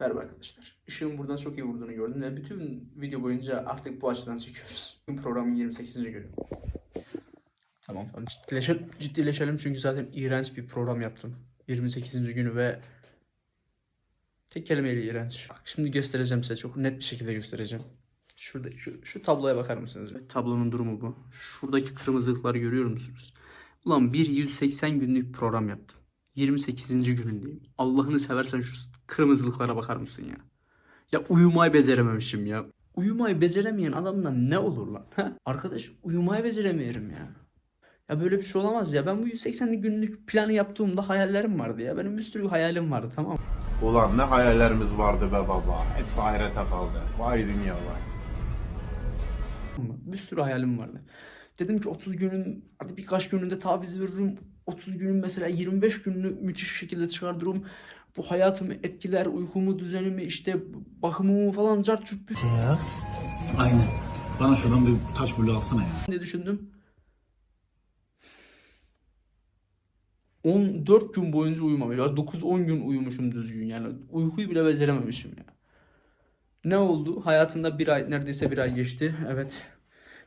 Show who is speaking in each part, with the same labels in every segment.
Speaker 1: Merhaba arkadaşlar. Işığın buradan çok iyi vurduğunu gördüm ve bütün video boyunca artık bu açıdan çekiyoruz. Programın 28. günü. Tamam. Ciddileşelim, ciddileşelim çünkü zaten iğrenç bir program yaptım. 28. günü ve tek kelimeyle iğrenç. Bak şimdi göstereceğim size çok net bir şekilde göstereceğim. Şurada şu, şu tabloya bakar mısınız? Evet, tablonun durumu bu. Şuradaki kırmızılıkları görüyor musunuz? Ulan bir 180 günlük program yaptım. 28. günündeyim. Allah'ını seversen şu kırmızılıklara bakar mısın ya? Ya uyumayı becerememişim ya. Uyumayı beceremeyen adamdan ne olur lan? Ha? Arkadaş uyumayı beceremiyorum ya. Ya böyle bir şey olamaz ya. Ben bu 180 günlük planı yaptığımda hayallerim vardı ya. Benim bir sürü hayalim vardı tamam mı?
Speaker 2: Ulan ne hayallerimiz vardı be baba. Hepsi ahirete kaldı. Vay dünya vay.
Speaker 1: Bir sürü hayalim vardı. Dedim ki 30 günün hadi birkaç gününde taviz veririm. 30 günün mesela 25 gününü müthiş şekilde çıkartırım. Bu hayatımı etkiler, uykumu, düzenimi, işte bakımımı falan cart curt bir
Speaker 3: Ya. Aynen. Bana şuradan bir taş bulu alsana ya.
Speaker 1: diye düşündüm. 14 gün boyunca uyumamış. Ya 9-10 gün uyumuşum düzgün yani. Uykuyu bile becerememişim ya. Ne oldu? Hayatında bir ay, neredeyse bir ay geçti. Evet.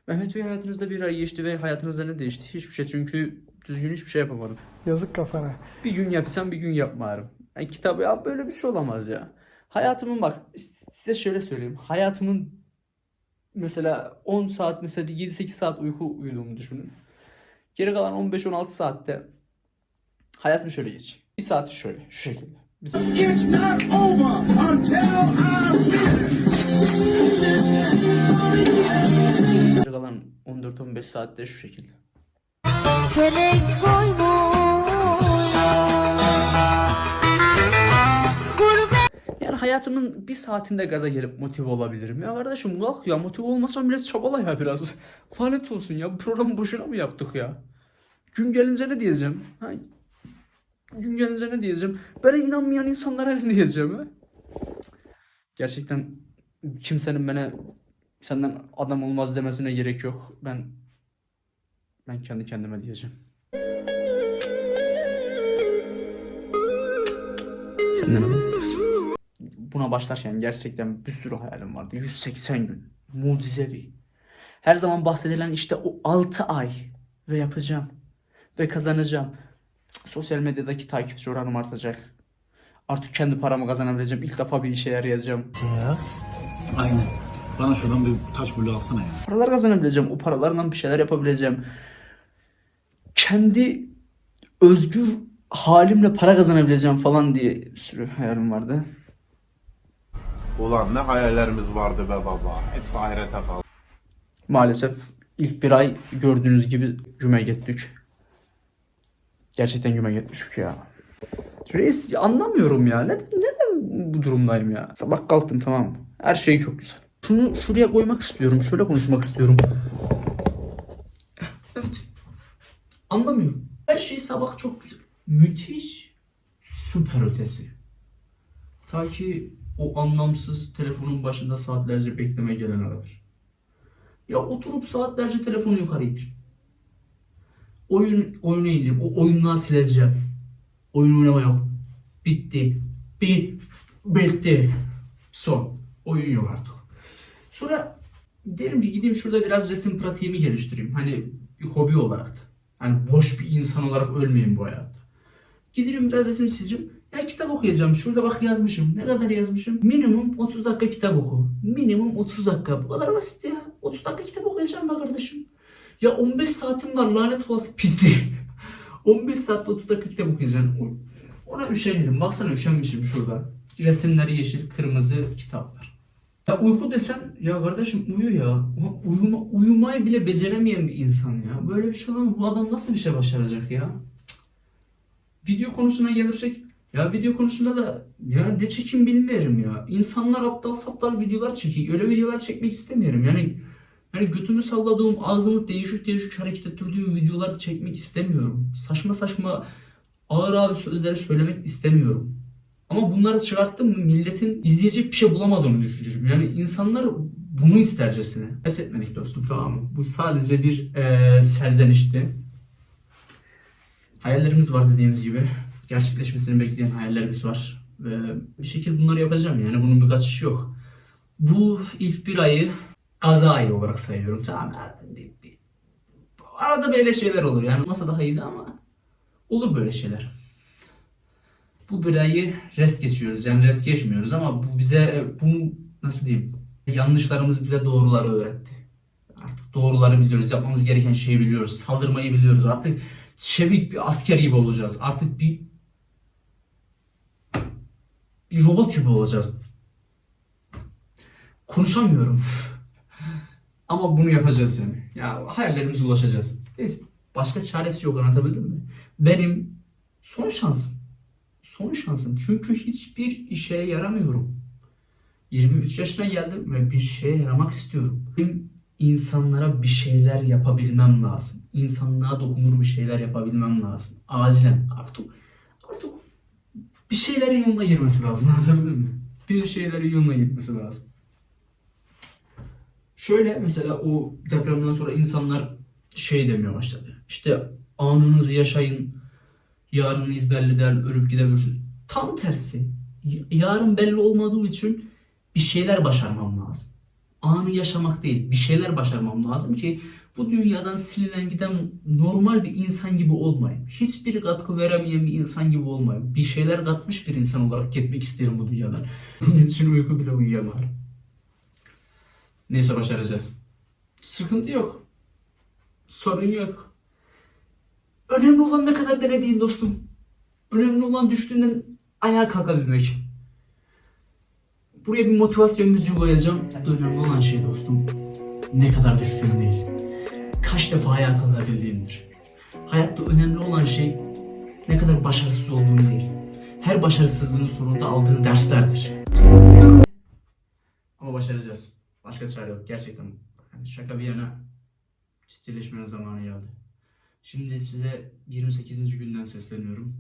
Speaker 1: Mehmet Bey hayatınızda bir ay geçti ve hayatınızda ne değişti? Hiçbir şey çünkü düzgün hiçbir şey yapamadım.
Speaker 4: Yazık kafana.
Speaker 1: Bir gün yapsam bir gün yapmıyorum. Yani kitabı ya böyle bir şey olamaz ya. Hayatımın bak size şöyle söyleyeyim. Hayatımın mesela 10 saat mesela 7-8 saat uyku uyuduğumu düşünün. Geri kalan 15-16 saatte hayatım şöyle geç. Bir saati şöyle şu şekilde. Bir saat-
Speaker 5: It's not over until I
Speaker 1: Geri kalan 14-15 saatte şu şekilde.
Speaker 6: Gurbet
Speaker 1: Yani hayatımın bir saatinde gaza gelip motive olabilirim. Ya kardeşim kalk ya motive olmasam bile çabala ya biraz. Lanet olsun ya bu programı boşuna mı yaptık ya? Gün gelince ne diyeceğim? Ha? Gün gelince ne diyeceğim? Bana inanmayan insanlara ne diyeceğim ha? Gerçekten kimsenin bana senden adam olmaz demesine gerek yok. Ben ben kendi kendime diyeceğim. Senden adam olmaz buna başlarken gerçekten bir sürü hayalim vardı. 180 gün. Mucizevi. Her zaman bahsedilen işte o 6 ay. Ve yapacağım. Ve kazanacağım. Sosyal medyadaki takipçi oranım artacak. Artık kendi paramı kazanabileceğim. İlk defa bir işe yarayacağım.
Speaker 3: Ya. Aynen. Bana şuradan bir taş bulu alsana ya.
Speaker 1: Paralar kazanabileceğim. O paralarla bir şeyler yapabileceğim. Kendi özgür halimle para kazanabileceğim falan diye bir sürü hayalim vardı.
Speaker 2: Ulan ne hayallerimiz vardı be baba. Hepsi ahirete kaldı.
Speaker 1: Maalesef ilk bir ay gördüğünüz gibi güme gittik. Gerçekten güme gittik ya. Reis anlamıyorum ya. Neden, neden bu durumdayım ya? Sabah kalktım tamam mı? Her şey çok güzel. Şunu şuraya koymak istiyorum. Şöyle konuşmak istiyorum. Evet. Anlamıyorum. Her şey sabah çok güzel. Müthiş. Süper ötesi. Ta ki o anlamsız telefonun başında saatlerce bekleme gelene kadar. Ya oturup saatlerce telefonu yukarı ittireyim. Oyun oyunu indireyim. O oyundan sileceğim. Oyun oynama yok. Bitti. Bit. Bitti. Son. Oyun yok artık. Sonra derim ki gideyim şurada biraz resim pratiğimi geliştireyim. Hani bir hobi olarak da. Hani boş bir insan olarak ölmeyeyim bu hayatta. Giderim biraz resim çizeceğim. Ya kitap okuyacağım. Şurada bak yazmışım. Ne kadar yazmışım? Minimum 30 dakika kitap oku. Minimum 30 dakika. Bu kadar basit ya. 30 dakika kitap okuyacağım be kardeşim. Ya 15 saatim var lanet olası pislik. 15 saatte 30 dakika kitap okuyacaksın. Ona üşenirim. Baksana üşenmişim şurada. Resimleri yeşil, kırmızı kitaplar. Ya uyku desen ya kardeşim uyu ya. Uyuma, uyumayı bile beceremeyen bir insan ya. Böyle bir şey olamaz. Bu adam nasıl bir şey başaracak ya? video konusuna gelirsek ya video konusunda da ya ne çekim bilmiyorum ya. İnsanlar aptal saptal videolar çekiyor. Öyle videolar çekmek istemiyorum. Yani yani götümü salladığım, ağzımı değişik değişik hareket ettirdiğim videolar çekmek istemiyorum. Saçma saçma ağır ağır sözleri söylemek istemiyorum. Ama bunları çıkarttım mı milletin izleyecek bir şey bulamadığını düşünüyorum. Yani insanlar bunu istercesine. Pes etmedik dostum tamam mı? Bu sadece bir eee serzenişti. Hayallerimiz var dediğimiz gibi. Gerçekleşmesini bekleyen hayallerimiz var. Ve bir şekilde bunları yapacağım yani bunun bir kaçışı yok. Bu ilk bir ayı kaza ayı olarak sayıyorum. Tamam bir- arada böyle şeyler olur yani olmasa daha iyiydi ama olur böyle şeyler. Bu bir ayı rest geçiyoruz yani rest geçmiyoruz ama bu bize bunu nasıl diyeyim yanlışlarımız bize doğruları öğretti. Artık doğruları biliyoruz. Yapmamız gereken şeyi biliyoruz. Saldırmayı biliyoruz. Artık çevik bir asker gibi olacağız. Artık bir bir robot gibi olacağız. Konuşamıyorum. Ama bunu yapacağız yani. Ya hayallerimize ulaşacağız. Neyse, başka çaresi yok anlatabildim mi? Benim son şansım. Son şansım. Çünkü hiçbir işe yaramıyorum. 23 yaşına geldim ve bir şeye yaramak istiyorum. Benim insanlara bir şeyler yapabilmem lazım. İnsanlığa dokunur bir şeyler yapabilmem lazım. Acilen. Artık, artık bir şeylerin yoluna girmesi lazım. Anlatabildim mi? Bir şeylerin yoluna girmesi lazım. Şöyle mesela o depremden sonra insanlar şey demeye başladı. İşte anınızı yaşayın. Yarınınız belli değil, ölüp gidebilirsiniz. Tam tersi. Yarın belli olmadığı için bir şeyler başarmam lazım. Anı yaşamak değil, bir şeyler başarmam lazım ki bu dünyadan silinen giden normal bir insan gibi olmayayım. Hiçbir katkı veremeyen bir insan gibi olmayayım. Bir şeyler katmış bir insan olarak gitmek isterim bu dünyadan. Bunun için uyku bile uyuyamam. Neyse başaracağız. Sıkıntı yok. Sorun yok. Önemli olan ne kadar denediğin dostum. Önemli olan düştüğünden ayağa kalkabilmek. Buraya bir motivasyon müziği koyacağım. Önemli olan şey dostum ne kadar düştüğün değil. Kaç defa ayağa kalkabildiğindir. Hayatta önemli olan şey ne kadar başarısız olduğun değil. Her başarısızlığın sonunda aldığın derslerdir. Ama başaracağız. Başka çare yok. Gerçekten. Şaka bir yana ciddileşmenin zamanı geldi. Şimdi size 28. günden sesleniyorum.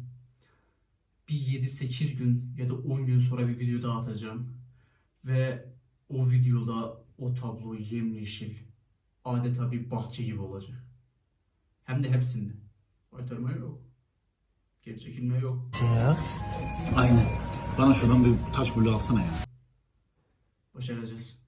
Speaker 1: Bir 7-8 gün ya da 10 gün sonra bir video daha atacağım. Ve o videoda o tablo yemyeşil. Adeta bir bahçe gibi olacak. Hem de hepsinde. Baytarma yok. Geri çekilme yok.
Speaker 3: Aynen. Bana şuradan bir taş bulu alsana ya.
Speaker 1: Başaracağız.